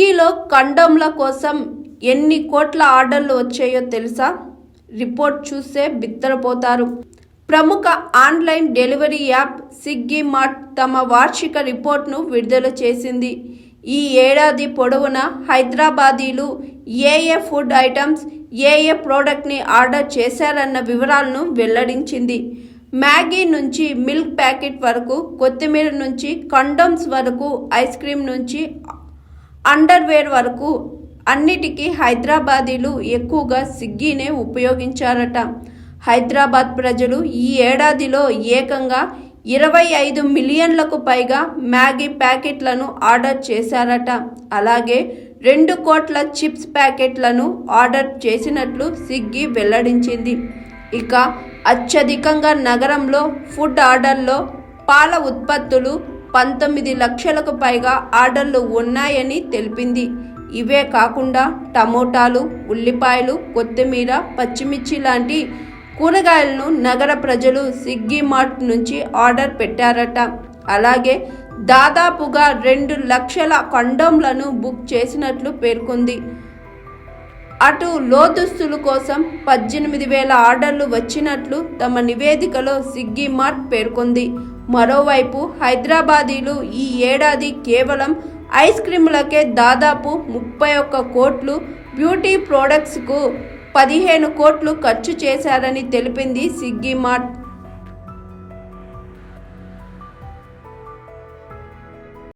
టర్కీలో కండోమ్ల కోసం ఎన్ని కోట్ల ఆర్డర్లు వచ్చాయో తెలుసా? రిపోర్ట్ చూస్తే బిత్తరపోతారు. ప్రముఖ online delivery app Swiggy Mart తమ వార్షిక రిపోర్ట్ను విడుదల చేసింది. ఈ ఏడాది పొడవునా హైదరాబాదీలు ఏ ఏ ఫుడ్ ఐటమ్స్ ఏ ఏ ప్రోడక్ట్ని ఆర్డర్ చేశారన్న వివరాలను వెల్లడించింది. మ్యాగీ నుంచి మిల్క్ ప్యాకెట్ వరకు కొత్తిమీర నుంచి కండోమ్స్ వరకు ఐస్ క్రీమ్ నుంచి అండర్వేర్ వరకు అన్నిటికీ హైదరాబాదీలు ఎక్కువగా స్విగ్గీనే ఉపయోగించారట. హైదరాబాద్ ప్రజలు ఈ ఏడాదిలో ఏకంగా ఇరవై ఐదు మిలియన్లకు పైగా మ్యాగీ ప్యాకెట్లను ఆర్డర్ చేశారట. అలాగే రెండు కోట్ల చిప్స్ ప్యాకెట్లను ఆర్డర్ చేసినట్లు స్విగ్గీ వెల్లడించింది. ఇక అత్యధికంగా నగరంలో ఫుడ్ ఆర్డర్లో పాల ఉత్పత్తులు పంతొమ్మిది లక్షలకు పైగా ఆర్డర్లు ఉన్నాయని తెలిపింది. ఇవే కాకుండా టమోటాలు ఉల్లిపాయలు కొత్తిమీర పచ్చిమిర్చి లాంటి కూరగాయలను నగర ప్రజలు సిగ్గి మార్ట్ నుంచి ఆర్డర్ పెట్టారట. అలాగే దాదాపుగా రెండు లక్షల కండోమ్లను బుక్ చేసినట్లు పేర్కొంది. అటు లోదుస్తుల కోసం పద్దెనిమిది వేల ఆర్డర్లు వచ్చినట్లు తమ నివేదికలో సిగ్గి మార్ట్ పేర్కొంది. మరోవైపు హైదరాబాదీలు ఈ ఏడాది కేవలం ఐస్ క్రీములకే దాదాపు ముప్పై ఒక్క కోట్లు బ్యూటీ ప్రోడక్ట్స్కు పదిహేను కోట్లు ఖర్చు చేశారని తెలిపింది సిగ్గిమార్ట్ మార్ట్.